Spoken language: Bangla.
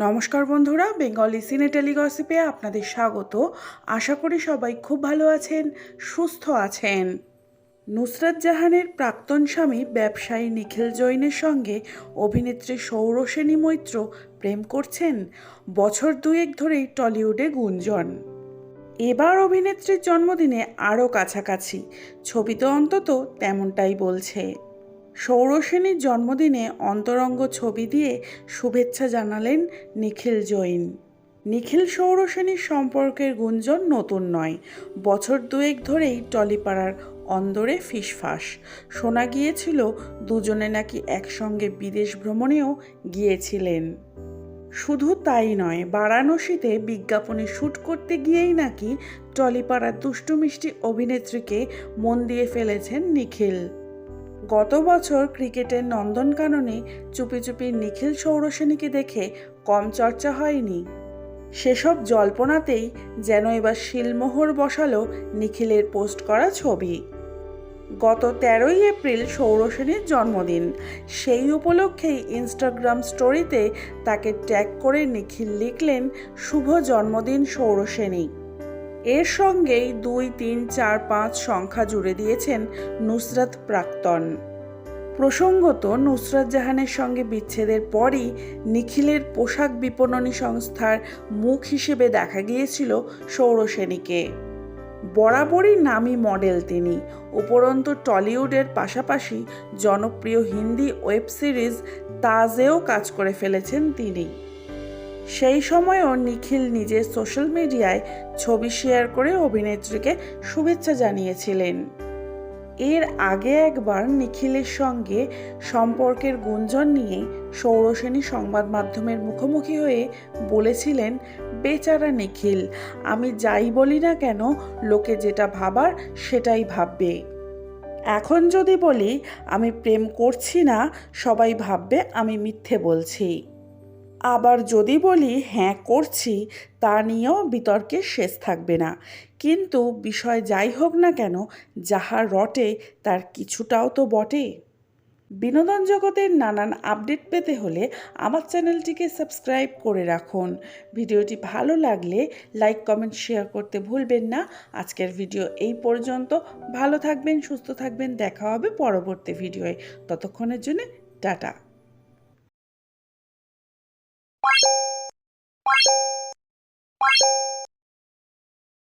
নমস্কার বন্ধুরা, বেঙ্গলি সিনে টেলিগসিপে আপনাদের স্বাগত। আশা করি সবাই খুব ভালো আছেন, সুস্থ আছেন। নুসরাত জাহানের প্রাক্তন স্বামী ব্যবসায়ী নিখিল জৈনের সঙ্গে অভিনেত্রী সৌরসেনী মৈত্র প্রেম করছেন বছর দুয়েক ধরেই টলিউডে গুঞ্জন। এবার অভিনেত্রীর জন্মদিনে আরও কাছাকাছি ছবিতে অন্তত তেমনটাই বলছে। সৌরসেনীর জন্মদিনে অন্তরঙ্গ ছবি দিয়ে শুভেচ্ছা জানালেন নিখিল জৈন। নিখিল সৌরসেনীর সম্পর্কের গুঞ্জন নতুন নয়। বছর দুয়েক ধরেই টলিপাড়ার অন্দরে ফিসফাস। শোনা গিয়েছিল, দুজনে নাকি একসঙ্গে বিদেশ ভ্রমণেও গিয়েছিলেন। শুধু তাই নয়, বারাণসীতে বিজ্ঞাপনে শ্যুট করতে গিয়েই নাকি টলিপাড়ার দুষ্টু মিষ্টি অভিনেত্রীকে মন দিয়ে ফেলেছেন নিখিল। গত বছর ক্রিকেটের নন্দনকাননে চুপি চুপি নিখিল সৌরসেনীকে দেখে কম চর্চা হয়নি। সেসব জল্পনাতেই যেন এবার শিলমোহর বসালো নিখিলের পোস্ট করা ছবি। গত তেরোই এপ্রিল সৌরসেনীর জন্মদিন। সেই উপলক্ষেই ইনস্টাগ্রাম স্টোরিতে তাকে ট্যাগ করে নিখিল লিখলেন, শুভ জন্মদিন সৌরসেনী এর সঙ্গেই দুই, তিন, চার, পাঁচ সংখ্যা জুড়ে দিয়েছেন নুসরাত প্রাক্তন। প্রসঙ্গত, নুসরাত জাহানের সঙ্গে বিচ্ছেদের পরই নিখিলের পোশাক বিপণনী সংস্থার মুখ হিসেবে দেখা গিয়েছিল সৌরসেনীকে। বরাবরই নামী মডেল তিনি। উপরন্তু টলিউডের পাশাপাশি জনপ্রিয় হিন্দি ওয়েব সিরিজ তাজেও কাজ করে ফেলেছেন তিনি। সেই সময়ও নিখিল নিজের সোশ্যাল মিডিয়ায় ছবি শেয়ার করে অভিনেত্রীকে শুভেচ্ছা জানিয়েছিলেন। এর আগে একবার নিখিলের সঙ্গে সম্পর্কের গুঞ্জন নিয়ে সৌরসেনী সংবাদ মাধ্যমের মুখোমুখি হয়ে বলেছিলেন, বেচারা নিখিল, আমি যাই বলি না কেন, লোকে যেটা ভাবার সেটাই ভাববে। এখন যদি বলি, আমি প্রেম করছি না, সবাই ভাববে আমি মিথ্যে বলছি। আবার যদি বলি হ্যাঁ করছি তা নিয়েও বিতর্কের শেষ থাকবে না। কিন্তু বিষয় যাই হোক না কেন, যাহা রটে, তার কিছুটাও তো বটে। বিনোদন জগতের নানান আপডেট পেতে হলে আমার চ্যানেলটিকে সাবস্ক্রাইব করে রাখুন। ভিডিওটি ভালো লাগলে লাইক, কমেন্ট, শেয়ার করতে ভুলবেন না। আজকের ভিডিও এই পর্যন্ত। ভালো থাকবেন, সুস্থ থাকবেন। দেখা হবে পরবর্তী ভিডিওয়ে। ততক্ষণের জন্য টাটা। you